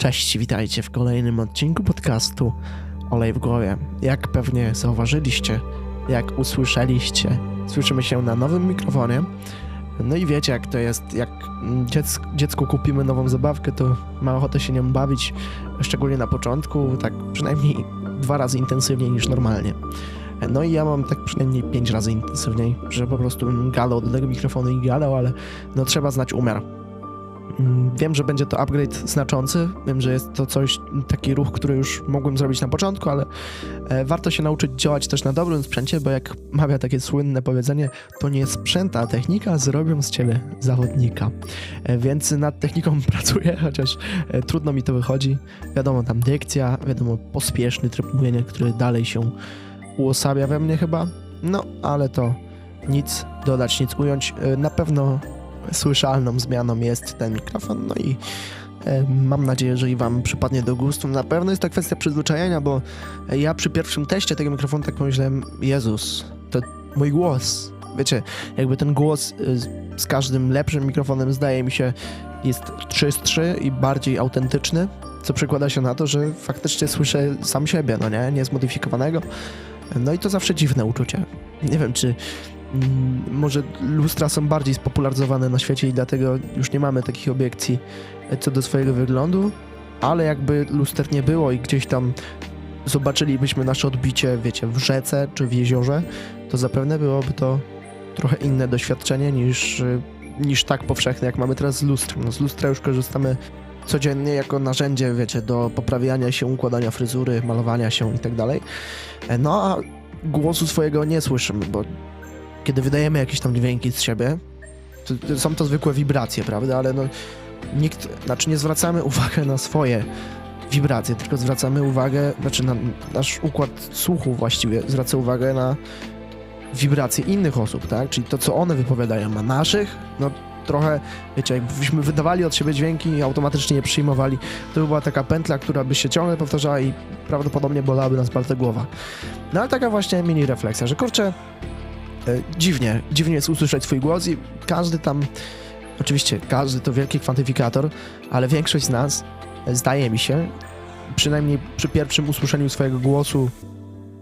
Cześć, witajcie w kolejnym odcinku podcastu Olej w głowie. Jak pewnie zauważyliście, jak usłyszeliście, słyszymy się na nowym mikrofonie. No i wiecie jak to jest, jak dziec, dziecku kupimy nową zabawkę, to ma ochotę się nią bawić, szczególnie na początku, tak przynajmniej dwa razy intensywniej niż normalnie. No i ja mam tak przynajmniej pięć razy intensywniej, że po prostu galał do tego mikrofonu i galał, ale no trzeba znać umiar. Mm, Wiem, że będzie to upgrade znaczący. Wiem, że jest to coś, taki ruch, który już mogłem zrobić na początku, ale e, warto się nauczyć działać też na dobrym sprzęcie, bo jak mawia takie słynne powiedzenie, to nie sprzęt, a technika zrobią z ciebie zawodnika. E, Więc nad techniką pracuję, chociaż e, trudno mi to wychodzi. Wiadomo, tam dykcja, wiadomo, pospieszny tryb mówienia, który dalej się uosabia we mnie chyba. No, ale to nic dodać, nic ująć. Na pewno słyszalną zmianą jest ten mikrofon, no i e, mam nadzieję, że i wam przypadnie do gustu. Na pewno jest to kwestia przyzwyczajenia, bo ja przy pierwszym teście tego mikrofonu tak pomyślałem, Jezus, to mój głos. Wiecie, jakby ten głos y, z- każdym lepszym mikrofonem zdaje mi się jest czystszy i bardziej autentyczny, co przekłada się na to, że faktycznie słyszę sam siebie, no nie, nie zmodyfikowanego. No i to zawsze dziwne uczucie. Nie wiem, czy może lustra są bardziej spopularyzowane na świecie i dlatego już nie mamy takich obiekcji e, co do swojego wyglądu, ale jakby luster nie było i gdzieś tam zobaczylibyśmy nasze odbicie, wiecie, w rzece czy w jeziorze, to zapewne byłoby to trochę inne doświadczenie niż, y, niż tak powszechne, jak mamy teraz z lustrem. No, z lustra już korzystamy codziennie jako narzędzie, wiecie, do poprawiania się, układania fryzury, malowania się i tak. E, No a głosu swojego nie słyszymy, bo kiedy wydajemy jakieś tam dźwięki z siebie, to, są to zwykłe wibracje, prawda? Ale no, nikt, znaczy nie zwracamy uwagi na swoje wibracje, tylko zwracamy uwagę, znaczy na nasz układ słuchu właściwie zwraca uwagę na wibracje innych osób, tak? Czyli to, co one wypowiadają, a naszych, no trochę, wiecie, jakbyśmy wydawali od siebie dźwięki i automatycznie je przyjmowali, to by była taka pętla, która by się ciągle powtarzała i prawdopodobnie bolałaby nas bardzo głowa. No ale taka właśnie mini refleksja, że kurczę, dziwnie, dziwnie jest usłyszeć swój głos i każdy tam, oczywiście każdy to wielki kwantyfikator, ale większość z nas, e, zdaje mi się, przynajmniej przy pierwszym usłyszeniu swojego głosu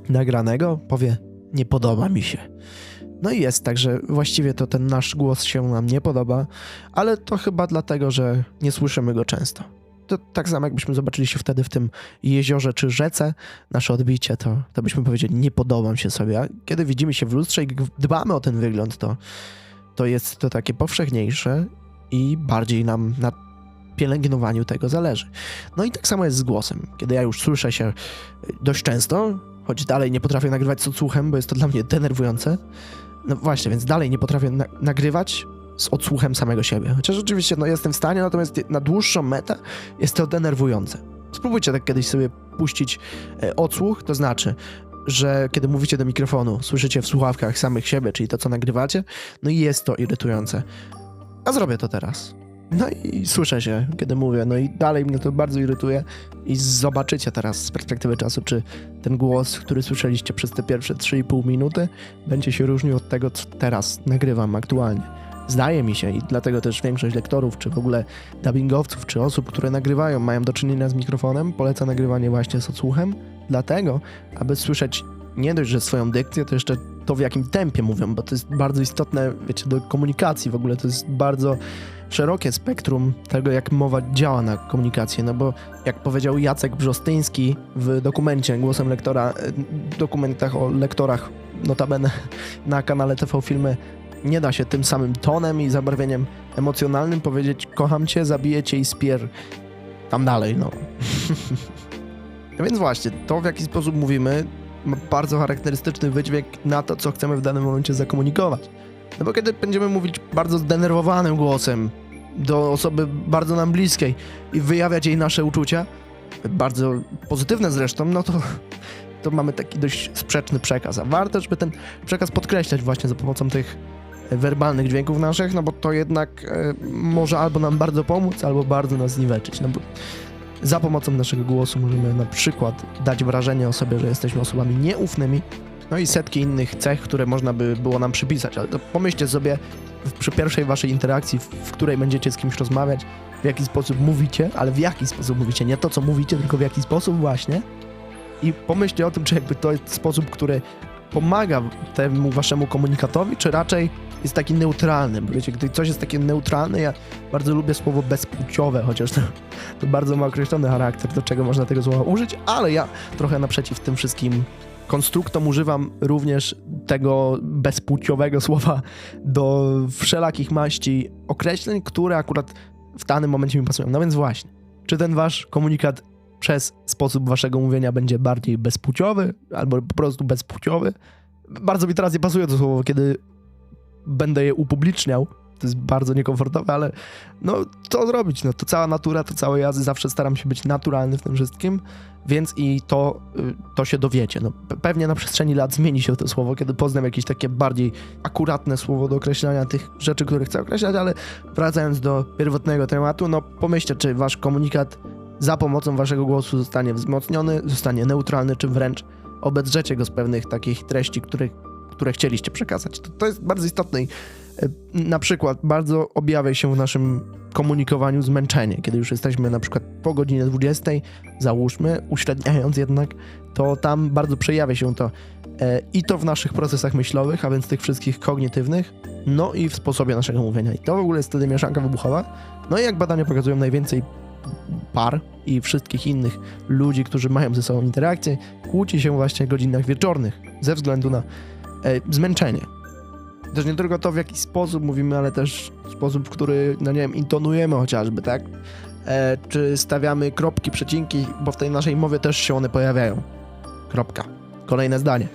nagranego, powie, nie podoba mi się. No i jest tak, że właściwie to ten nasz głos się nam nie podoba, ale to chyba dlatego, że nie słyszymy go często. To tak samo jakbyśmy zobaczyli się wtedy w tym jeziorze czy rzece, nasze odbicie, to, to byśmy powiedzieli, nie podobam się sobie. A kiedy widzimy się w lustrze i dbamy o ten wygląd, to, to jest to takie powszechniejsze i bardziej nam na pielęgnowaniu tego zależy. No i tak samo jest z głosem. Kiedy ja już słyszę się dość często, choć dalej nie potrafię nagrywać z odsłuchem, bo jest to dla mnie denerwujące. No właśnie, więc dalej nie potrafię na- nagrywać z odsłuchem samego siebie. Chociaż oczywiście no, jestem w stanie, natomiast na dłuższą metę jest to denerwujące. Spróbujcie tak kiedyś sobie puścić e, odsłuch, to znaczy, że kiedy mówicie do mikrofonu, słyszycie w słuchawkach samych siebie, czyli to, co nagrywacie, no i jest to irytujące. A zrobię to teraz. No i słyszę się, kiedy mówię, no i dalej mnie to bardzo irytuje i zobaczycie teraz z perspektywy czasu, czy ten głos, który słyszeliście przez te pierwsze 3,5 minuty, będzie się różnił od tego, co teraz nagrywam aktualnie. Zdaje mi się i dlatego też większość lektorów, czy w ogóle dubbingowców, czy osób, które nagrywają, mają do czynienia z mikrofonem, poleca nagrywanie właśnie z odsłuchem, dlatego, aby słyszeć nie dość, że swoją dykcję, to jeszcze to, w jakim tempie mówią, bo to jest bardzo istotne, wiecie, do komunikacji w ogóle, to jest bardzo szerokie spektrum tego, jak mowa działa na komunikację, no bo jak powiedział Jacek Brzostyński w dokumencie Głosem Lektora, e, dokumentach o lektorach, notabene na kanale TV Filmy, nie da się tym samym tonem i zabarwieniem emocjonalnym powiedzieć kocham cię, zabiję cię i spier tam dalej, no. No Więc właśnie, to w jaki sposób mówimy ma bardzo charakterystyczny wydźwięk na to, co chcemy w danym momencie zakomunikować. No bo kiedy będziemy mówić bardzo zdenerwowanym głosem do osoby bardzo nam bliskiej i wyjawiać jej nasze uczucia, bardzo pozytywne zresztą, no to, to mamy taki dość sprzeczny przekaz. A warto, żeby ten przekaz podkreślać właśnie za pomocą tych werbalnych dźwięków naszych, no bo to jednak e, może albo nam bardzo pomóc, albo bardzo nas zniweczyć. No bo za pomocą naszego głosu możemy na przykład dać wrażenie o sobie, że jesteśmy osobami nieufnymi, no i setki innych cech, które można by było nam przypisać, ale to pomyślcie sobie, przy pierwszej waszej interakcji, w, której będziecie z kimś rozmawiać, w jaki sposób mówicie, ale w jaki sposób mówicie, nie to co mówicie, tylko w jaki sposób właśnie. I pomyślcie o tym, czy jakby to jest sposób, który pomaga temu waszemu komunikatowi, czy raczej jest taki neutralny. Bo wiecie, gdy coś jest takie neutralne, ja bardzo lubię słowo bezpłciowe, chociaż to, to bardzo ma określony charakter, do czego można tego słowa użyć, ale ja trochę naprzeciw tym wszystkim konstruktom używam również tego bezpłciowego słowa do wszelakich maści określeń, które akurat w danym momencie mi pasują. No więc właśnie, czy ten wasz komunikat przez sposób waszego mówienia będzie bardziej bezpłciowy albo po prostu bezpłciowy? Bardzo mi teraz nie pasuje to słowo, kiedy będę je upubliczniał. To jest bardzo niekomfortowe, ale no co zrobić? No to cała natura, to całe jazdy, zawsze staram się być naturalny w tym wszystkim, więc i to, y, to się dowiecie. No, pe- pewnie na przestrzeni lat zmieni się to słowo, kiedy poznam jakieś takie bardziej akuratne słowo do określania tych rzeczy, które chcę określać, ale wracając do pierwotnego tematu, no pomyślcie, czy wasz komunikat za pomocą waszego głosu zostanie wzmocniony, zostanie neutralny, czy wręcz obedrzecie go z pewnych takich treści, których, które chcieliście przekazać. To, to jest bardzo istotne i e, na przykład bardzo objawia się w naszym komunikowaniu zmęczenie, kiedy już jesteśmy na przykład po godzinie 20, załóżmy, uśredniając jednak, to tam bardzo przejawia się to e, i to w naszych procesach myślowych, a więc tych wszystkich kognitywnych, no i w sposobie naszego mówienia. I to w ogóle jest wtedy mieszanka wybuchowa. No i jak badania pokazują, najwięcej par i wszystkich innych ludzi, którzy mają ze sobą interakcję, kłóci się właśnie w godzinach wieczornych ze względu na e, zmęczenie. Też nie tylko to, w jaki sposób mówimy, ale też sposób, w który, no nie wiem, intonujemy chociażby, tak? E, czy stawiamy kropki, przecinki, bo w tej naszej mowie też się one pojawiają. Kropka. Kolejne zdanie.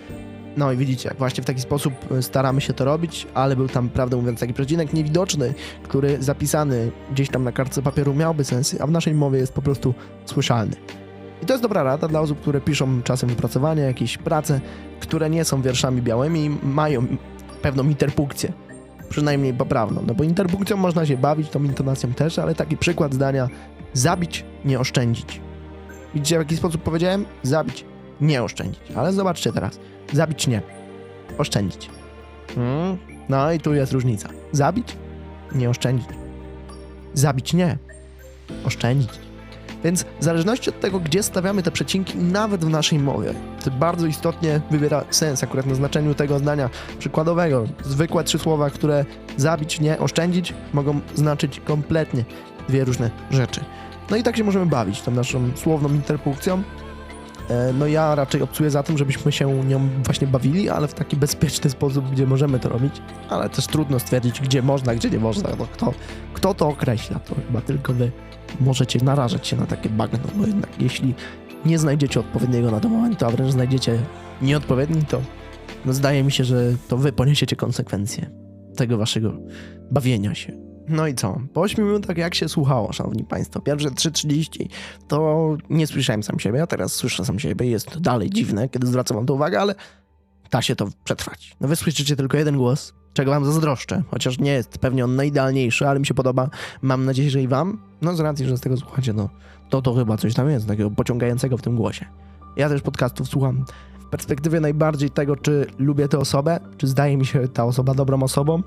No i widzicie, właśnie w taki sposób e, staramy się to robić, ale był tam, prawdę mówiąc, taki przecinek niewidoczny, który zapisany gdzieś tam na kartce papieru miałby sens, a w naszej mowie jest po prostu słyszalny. I to jest dobra rada dla osób, które piszą czasem wypracowania, jakieś prace, które nie są wierszami białymi i mają pewną interpunkcję. Przynajmniej poprawną. No bo interpunkcją można się bawić, tą intonacją też, ale taki przykład zdania zabić, nie oszczędzić. Widzicie w jaki sposób powiedziałem? Zabić, nie oszczędzić. Ale zobaczcie teraz. Zabić nie. Oszczędzić. Mm. No i tu jest różnica. Zabić, nie oszczędzić. Zabić nie. Oszczędzić. Więc w zależności od tego, gdzie stawiamy te przecinki, nawet w naszej mowie, to bardzo istotnie wybiera sens akurat na znaczeniu tego zdania przykładowego. Zwykłe trzy słowa, które zabić, nie oszczędzić, mogą znaczyć kompletnie dwie różne rzeczy. No i tak się możemy bawić tą naszą słowną interpunkcją. E, No ja raczej obcuję za tym, żebyśmy się nią właśnie bawili, ale w taki bezpieczny sposób, gdzie możemy to robić, ale też trudno stwierdzić, gdzie można, gdzie nie można. No kto, kto to określa, to chyba tylko wy możecie narażać się na takie bagno, bo jednak jeśli nie znajdziecie odpowiedniego na to momentu, a wręcz znajdziecie nieodpowiedni, to no zdaje mi się, że to wy poniesiecie konsekwencje tego waszego bawienia się. No i co? Po 8 minutach jak się słuchało, szanowni państwo? Pierwsze 3.30 to nie słyszałem sam siebie, a teraz słyszę sam siebie. Jest to dalej dziwne, kiedy zwracam wam to uwagę, ale da się to przetrwać. No wy słyszycie tylko jeden głos, czego wam zazdroszczę, chociaż nie jest pewnie on najidealniejszy, ale mi się podoba. Mam nadzieję, że i wam. No z racji, że z tego słuchacie, no to to chyba coś tam jest takiego pociągającego w tym głosie. Ja też podcastów słucham w perspektywie najbardziej tego, czy lubię tę osobę, czy zdaje mi się ta osoba dobrą osobą.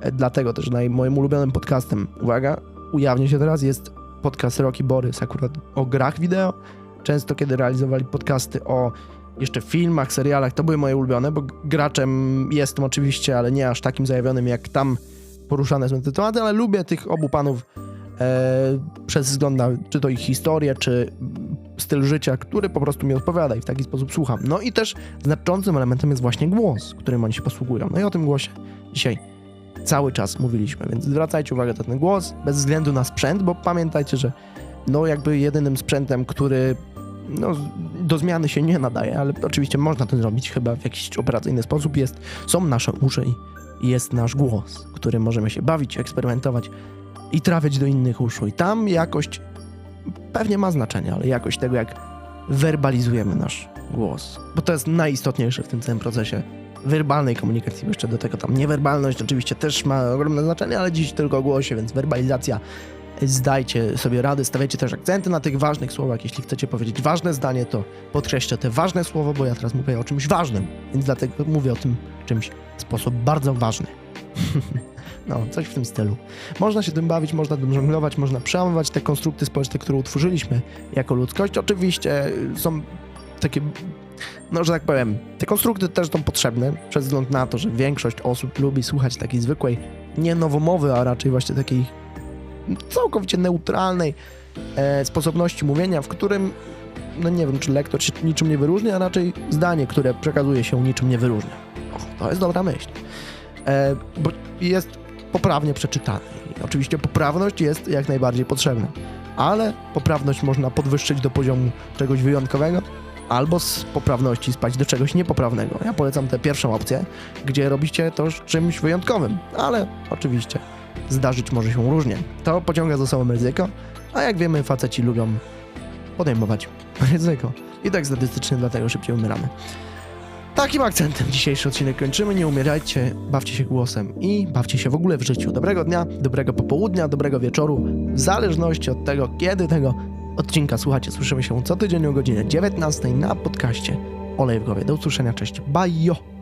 E, Dlatego też naj, moim ulubionym podcastem, uwaga, ujawnię się teraz, jest podcast Rocky Borys, akurat o grach wideo. Często kiedy realizowali podcasty o jeszcze filmach, serialach, to były moje ulubione, bo graczem jestem oczywiście, ale nie aż takim zajawionym jak tam poruszane są te tematy, ale lubię tych obu panów e, przez wzgląd na czy to ich historię, czy styl życia, który po prostu mi odpowiada i w taki sposób słucham. No i też znaczącym elementem jest właśnie głos, którym oni się posługują. No i o tym głosie dzisiaj cały czas mówiliśmy, więc zwracajcie uwagę na ten głos, bez względu na sprzęt, bo pamiętajcie, że no jakby jedynym sprzętem, który no, do zmiany się nie nadaje, ale oczywiście można to zrobić chyba w jakiś operacyjny sposób, jest, są nasze uszy i jest nasz głos, którym możemy się bawić, eksperymentować i trafiać do innych uszu. I tam jakość pewnie ma znaczenie, ale jakość tego, jak werbalizujemy nasz głos, bo to jest najistotniejsze w tym całym procesie werbalnej komunikacji, bo jeszcze do tego tam niewerbalność oczywiście też ma ogromne znaczenie, ale dziś tylko o głosie, więc werbalizacja zdajcie sobie radę, stawiajcie też akcenty na tych ważnych słowach. Jeśli chcecie powiedzieć ważne zdanie, to podkreślcie te ważne słowo, bo ja teraz mówię o czymś ważnym, więc dlatego mówię o tym czymś w sposób bardzo ważny. No, coś w tym stylu. Można się tym bawić, można tym żonglować, można przełamywać te konstrukty społeczne, które utworzyliśmy jako ludzkość. Oczywiście są takie, no, że tak powiem, te konstrukty też są potrzebne, przez wzgląd na to, że większość osób lubi słuchać takiej zwykłej, nie nowomowy, a raczej właśnie takiej całkowicie neutralnej e, sposobności mówienia, w którym, no nie wiem, czy lektor się niczym nie wyróżnia, a raczej zdanie, które przekazuje się niczym nie wyróżnia. O, to jest dobra myśl. E, bo jest poprawnie przeczytany. Oczywiście poprawność jest jak najbardziej potrzebna, ale poprawność można podwyższyć do poziomu czegoś wyjątkowego, albo z poprawności spać do czegoś niepoprawnego. Ja polecam tę pierwszą opcję, gdzie robicie to czymś wyjątkowym, ale oczywiście zdarzyć może się różnie. To pociąga za sobą ryzyko, a jak wiemy, faceci lubią podejmować ryzyko. I tak statystycznie dlatego szybciej umieramy. Takim akcentem dzisiejszy odcinek kończymy. Nie umierajcie, bawcie się głosem i bawcie się w ogóle w życiu. Dobrego dnia, dobrego popołudnia, dobrego wieczoru, w zależności od tego, kiedy tego odcinka słuchacie. Słyszymy się co tydzień o godzinie 19 na podcaście Olej w głowie. Do usłyszenia, cześć, bye!